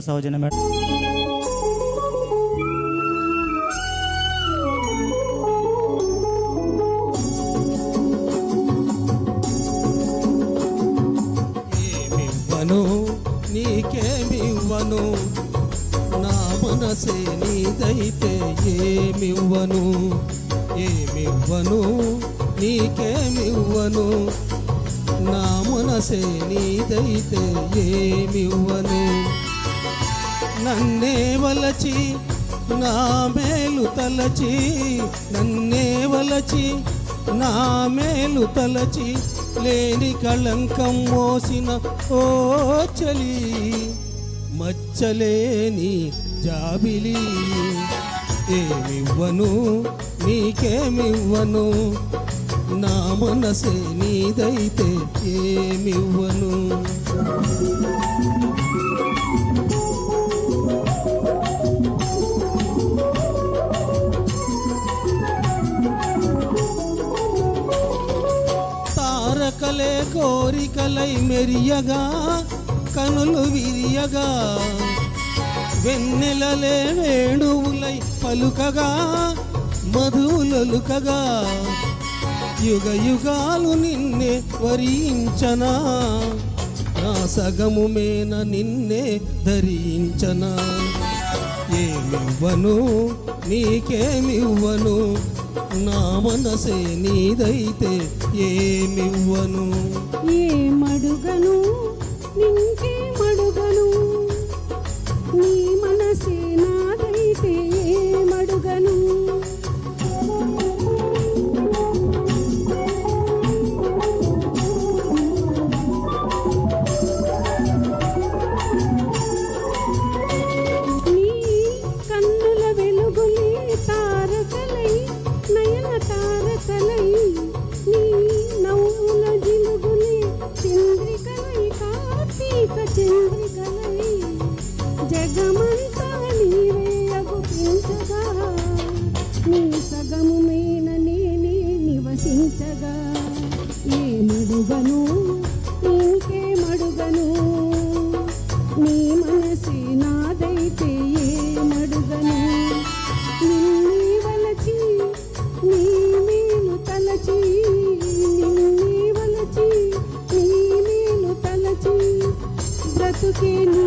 సౌజన్య madam. ఏమివ్వను? నీకేమివ్వను? నా మనసే నీదైతే ఏమివ్వను? ఏమివ్వను? నీకేమివ్వను? నా మనసే నీదైతే ఏమివ్వను? నన్నే వలచి నా మేలు తలచి నన్నే వలచి నా మేలు తలచి లేని కళంకం మోసిన ఓ చలి మచ్చలేని జాబిలి. ఏమివ్వను నీకేమివ్వను నా మనసే నీదైతే ఏమివ్వను? తారకలే కోరికలై మెరియగా కనులు విరియగా. వెన్నెలలే వేణువులై పలుకగా మధువులొలుకగా యుగ యుగాలు నిన్నే వరించనా నా సగము మేన నిన్నే ధరించనా. ఏమివ్వను నీకేమివ్వను నా మనసే నీదైతే ఏమివ్వను? ఏమడుగను నింకే జగమంతా నీవే అగుపించగా నీ సగము మేన నేనే నివసించగా. ఏ మడుగను నీ మనసే నాదైతే ఏ మడుగను. వలచి నీ మేలు తలచి నిన్నే వలచి నీ మేలు తలచి. బ్రతుకే నీ